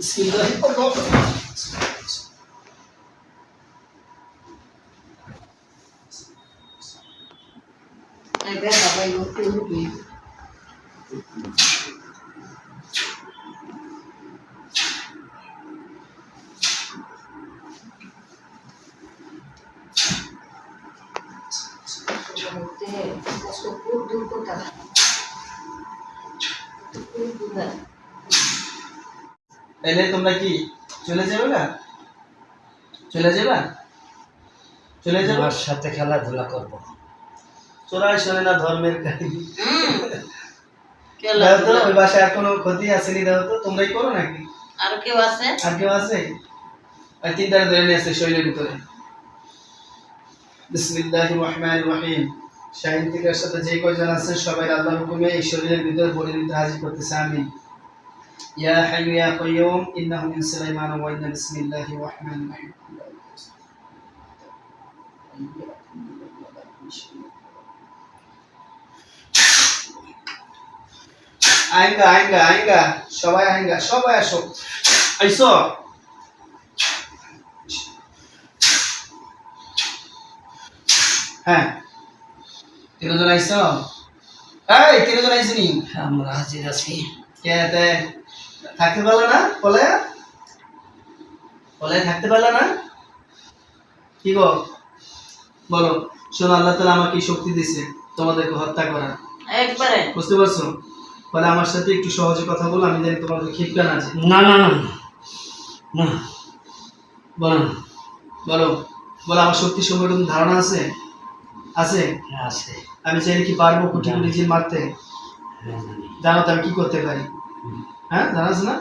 Sehingga Allah É verdade, vai no outro livro. Acho que eu vou contar. Tudo, né? তাহলে তোমরা কি চলে যাবে না? চলে যাবে? চলে যাবে? সাথে খেলাধুলা করব। চোরাই শোনে না ধর্মের কাহিনী। তো ওই বাসায় আর কোনো ক্ষতি আসেনি দেখো তো তোমরাই করো নাকি? আর কেউ আছে? আর কেউ আছে? আর তিনটা ধরে নিয়ে শরীরের ভিতরে। বিসমিল্লাহ রহমান রহিম। শাহিন থেকে সাথে যে কয়জন আছে সবাই আল্লাহ হুকুমে এই শরীরের ভিতরে বলে দিতে হাজির করতেছে আমি ইয়া হাইয়ু ইয়া কাইয়ুম ইন্নাহু মিন সুলাইমান ওয়া ইন্না বিসমিল্লাহির রহমানির রহিম আইঙ্গা আইঙ্গা আইঙ্গা সবাই আইঙ্গা সবাই আসো আইসো হ্যাঁ তিনজন আইসো এই তিনজন আইসনি আমরা হাজির আছি কে তে থাকতে পারলে না বলে বলে থাকতে পারলে না? কি গো? বলো শোনো আল্লাহ তালা আমাকে শক্তি দিছে তোমাদেরকে হত্যা করার একবারে? বুঝতে পারছ? বলে আমার সাথে একটু সহজে কথা বলো আমি জানি তোমাদের খিপকা না আছে না না না না। বলো বলো বলো আমার শক্তি সম্পর্কে কোনো ধারণা আছে? আছে? হ্যাঁ, আছে। আমি চাইলে কি পারব কুটি কুটি জিন মারতে? হ্যাঁ, জানি। জানো তো আমি কি করতে পারি? হ্যাঁ জানাস না?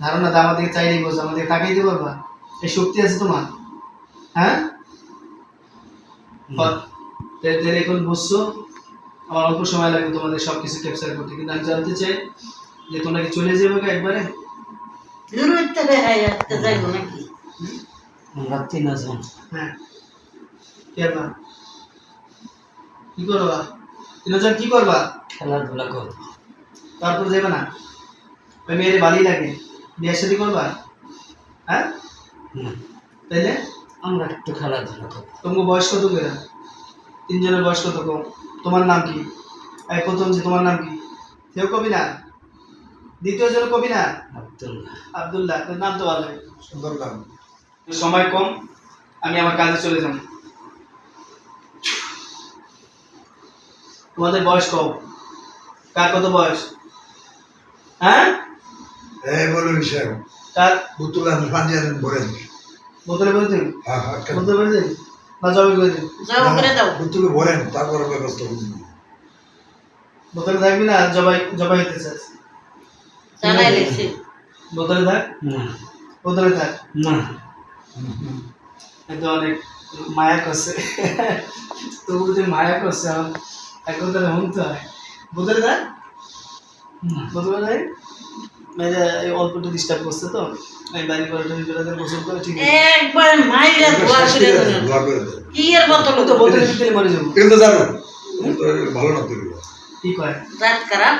ধারণা তো আমাদেরকে চাইলেই বোঝো আমাদেরকে তাকাই দিতে পারবা এই শক্তি আছে তোমার। হ্যাঁ? তাহলে এখন বুঝছ? আমার অল্প সময় লাগবে তোমাদের সব কিছু ক্যাপচার করতে কিন্তু আমি জানতে চাই যে তোমরা কি চলে যাবে একবারে? আমরা তিনজন হ্যাঁ। কেবা কি করবা? কি করবা? খেলাধুলা করব। তারপর যাবে না? ওই মেয়ের বালি লাগে। বিয়ের সাথে করবা? হ্যাঁ? তাইলে? আমরা একটু খেলাধুলা করব। তোমার বয়স কত করে? তিনজনের বয়স কত কম? তোমার নাম কি? এই প্রথম যে তোমার নাম কি? কেউ কবি না? দ্বিতীয় জন কবি না? আব্দুল্লাহ। আবদুল্লাহ নাম তো ভালো সুন্দর নাম। সময় কম আমি আমার কাজে চলে যাব। তোমাদের বয়স কম। কার কত বয়স? হ্যাঁ? এই বলুন সাহেব কার? বুতুল আহমেদ পাঞ্জাবের বলেন বোতলে করে দিন? হ্যাঁ হ্যাঁ বোতলে করে দিন? না জবে করে দিন। জব করে দাও। বুতুলে বলেন তারপরে ব্যবস্থা করুন বোতলে থাকবি না? জবাই জবাই হতে চাস। জানাই লিখছি। বোতলে থাক? না। বোতলে থাক? না। এতো অনেক মায়া করছে। তবু যে মায়া করছে আমার এখন তাহলে শুনতে হয়। বোতলে থাক। বোতলে থাক? মেয়েরা এই অল্প একটু ডিস্টার্ব করছে তো আমি বাড়ি করে টরি করে গোসল করে ঠিক আছে। মাইরা ধোয়া করে দেবেন দোয়া করে দেন কি এর বোতল তো বোতলে ভিতরে মরে যাব কিন্তু জানো ভালো না তুমি। কি কয়? জাত খারাপ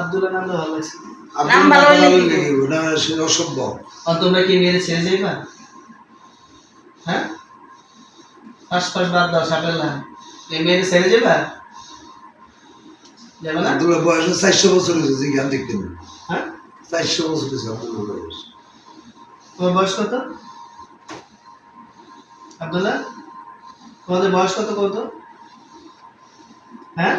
আব্দুল্লাহ নাম ভালো লাগছে নাম ভালো হইলে ওটা সে অসভ্য। আর তোমরা কি মেয়ের ছেড়ে যাইবা? হ্যাঁ? ফার্স্ট ফার্স্ট বাদ দাও সাপেল এই মেয়ের ছেড়ে যাবা যাবে না? আব্দুল্লাহ বয়স চারশো বছর হয়েছে জ্ঞান দেখতেন হ্যাঁ? চারশো বছর হয়েছে আব্দুল্লাহ বয়স তোমার বয়স কত আব্দুল্লাহ তোমাদের বয়স কত কত হ্যাঁ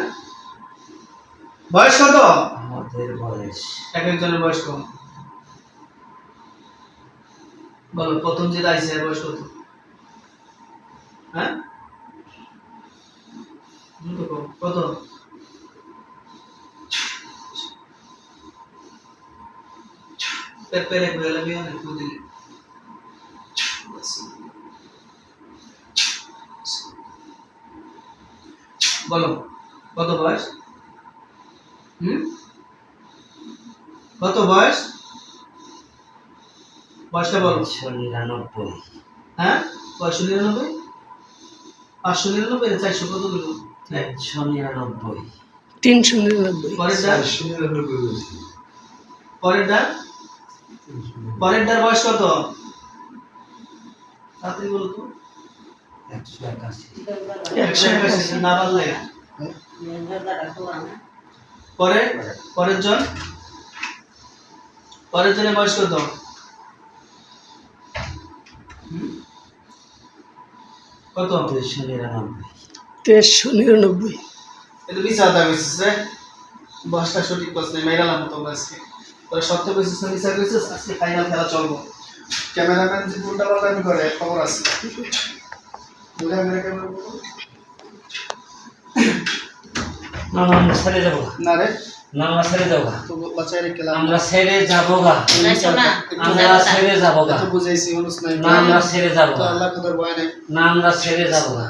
বয়স কত আমাদের বয়স এক একজনের বয়স কম বলো প্রথম যেটা আইসে বয়স কত হ্যাঁ দ্রুত কও, কত পেরে ঘুরে লাগবে অনেক বুঝলি বলো কত বয়স হুম কত বয়স বয়সটা বলো নিরানব্বই হ্যাঁ পাঁচশো নিরানব্বই পাঁচশো নিরানব্বই চারশো কত দিল একশো নিরানব্বই তিনশো নিরানব্বই পরেরটা পরেরটা পরেরটার বয়স কত? তাড়াতাড়ি বলো তো। একশো একাশি একশো একাশি, না পারলে পরে পরের জন? পরের জনের বয়স কত? কত? নিরানব্বই। তেইশশো নিরানব্বই এটা বয়সটা সঠিক করছ না মেরালাম তো আজকে তোরা সত্য কইছিস না মিশা আজকে ফাইনাল খেলা চলবো। ক্যামেরাম্যান যে উল্টা পাল্টা করে খবর আছে। বুঝা গেলে ক্যামেরা না না, আমরা ছেড়ে যাব। না রে। না আমরা ছেড়ে যাব। তো বাচ্চাই খেলা। আমরা ছেড়ে যাব গা। আমরা ছেড়ে যাব গা। তো বুঝাইছি অনুস নাই। না আমরা ছেড়ে যাব তো আল্লাহ তোর ভয় নাই। না আমরা ছেড়ে যাব গা।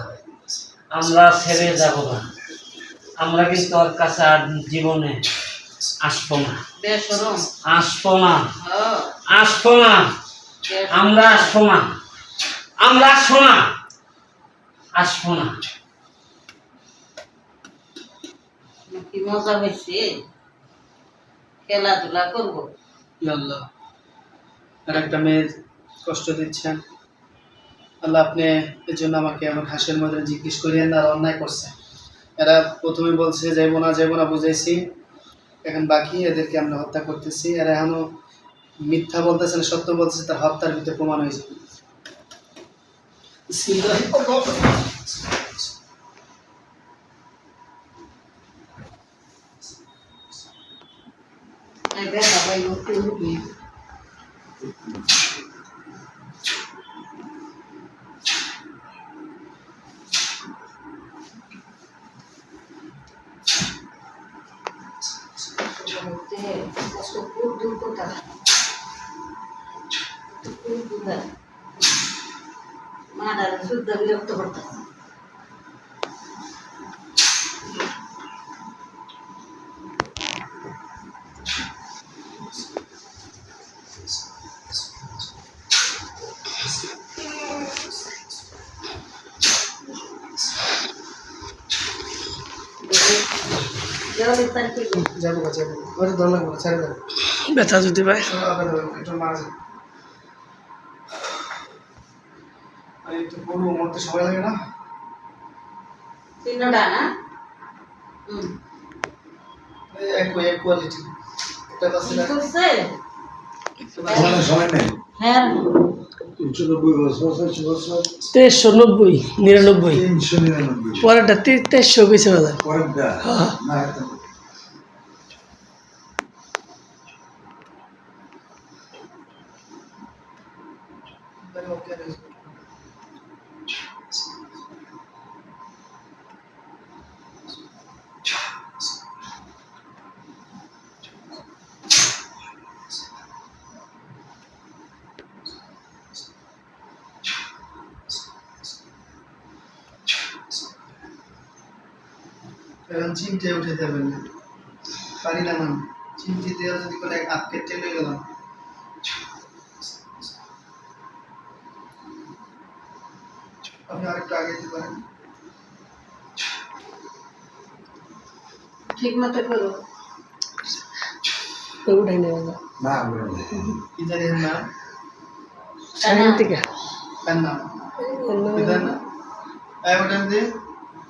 আমরা ছেড়ে যাব গা। আমরা কিন্তু ওর কাছে আর জীবনে আসব না। আসব না। আসব না। আমরা আসব না। আমরা আসব না। আসব না। কি মজা হয়েছে? খেলাধুলা করব। আল্লাহ আর একটা মেয়ের কষ্ট দিচ্ছেন আল্লাহ আপনি এর জন্য আমাকে আমার হাসের মধ্যে জিজ্ঞেস করিয়েন না আর অন্যায় করছে এরা প্রথমে বলছে যাইবো না যাইবো না বুঝাইছি। এখন বাকি, এদেরকে আমরা হত্যা করতেছি। আর এখনও মিথ্যা বলতেছে না, সত্য বলতেছে, তার হত্যার ভিতরে প্রমাণ হয়েছে। होते हैं उसको खूब दूर को तक खूब डाल शुद्ध विरक्त पड़ता है। যাব ওটা দর লাগবে ছেড়ে দেবো ব্যথা যদি পায়। একটু মারা যাবে আরে একটু বলব মরতে সময় লাগে না তিনটা না হুম এক এক কোয়ালিটি এটা সময় নেই। হ্যাঁ। তেইশশো নব্বই নিরানব্বই। তিনশো নিরানব্বই। পরেরটা তে- তেইশশো বেশি হাজার হ্যাঁ। না না। চিমটে উঠে যাবেন না। পারি না মানে চিমটি দেওয়া যদি করে আটকে টেনে গেলাম আপনি আরেকটু আগে দিতে পারেন। ঠিক মতো করো। না না। কি জানি এর নাম সাইন থেকে। তার নাম এটার নাম এই ওটার দিয়ে